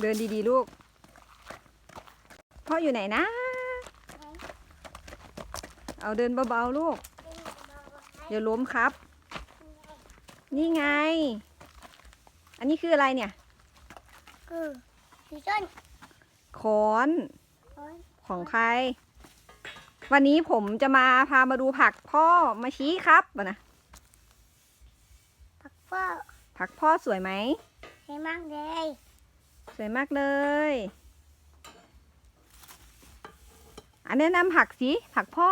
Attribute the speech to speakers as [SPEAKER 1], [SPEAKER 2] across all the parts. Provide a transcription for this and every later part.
[SPEAKER 1] เดินดีๆลูก พ่ออยู่ไหนนะ เอาเดินเบาๆลูกเดี๋ยวล้มครับ นี่ไง อันนี้คืออะไรเนี่ย
[SPEAKER 2] คือสีส้น
[SPEAKER 1] ขอนของใคร วันนี้ผมจะมาพามาดูผักพ่อมาชี้ครับวะนะ
[SPEAKER 2] ผักพ่อ
[SPEAKER 1] ผักพ่อสวยไหม
[SPEAKER 2] ใช่มากเลย
[SPEAKER 1] สวยมากเลย อันแนะนำผักสิ ผักพ่อ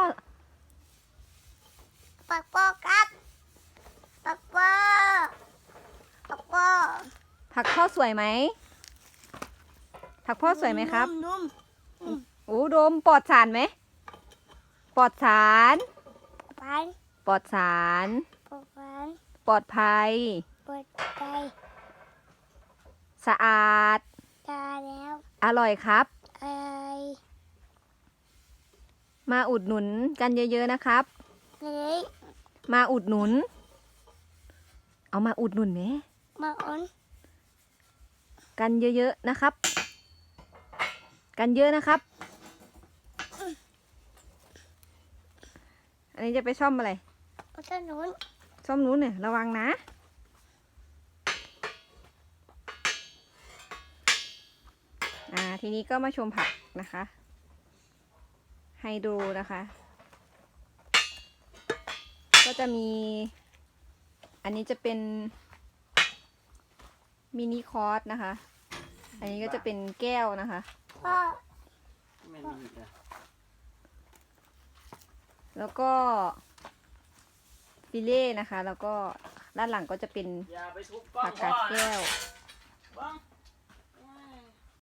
[SPEAKER 2] ผักพ่อครับผักพ่อผักพ่อ
[SPEAKER 1] ผักพ่อสวยไหม ผักพ่อสวยไหมครับ
[SPEAKER 2] นุ่ม
[SPEAKER 1] โอ้โดมปลอดสารไหม ปลอดสาร
[SPEAKER 2] ๆพัน
[SPEAKER 1] ปลอดสาร
[SPEAKER 2] ปกพัน
[SPEAKER 1] ปลอดภัย
[SPEAKER 2] เปิดใจ
[SPEAKER 1] สะอาด
[SPEAKER 2] ตาแล้ว
[SPEAKER 1] อร่อยครับ
[SPEAKER 2] ไอ้
[SPEAKER 1] มาอุดหนุนกันเยอะๆนะครับ
[SPEAKER 2] เล็ก
[SPEAKER 1] มาอุดหนุน เอามาอุดหนุนไหม
[SPEAKER 2] มาอ้น
[SPEAKER 1] กันเยอะๆนะครับ กันเยอะนะครับ อันนี้จะไปซ่อมอะไร
[SPEAKER 2] มาถนน
[SPEAKER 1] ซ่อมนู้นเนี่ยระวังนะ อ่า ทีนี้ก็มาชมผักนะคะ ให้ดูนะคะ ก็จะมี อันนี้จะเป็นมินิคอร์สนะคะ อันนี้ก็จะเป็นแก้วนะคะ แล้วก็ฟิเล่นะคะ แล้วก็ด้านหลังก็จะเป็นผักกาดแก้ว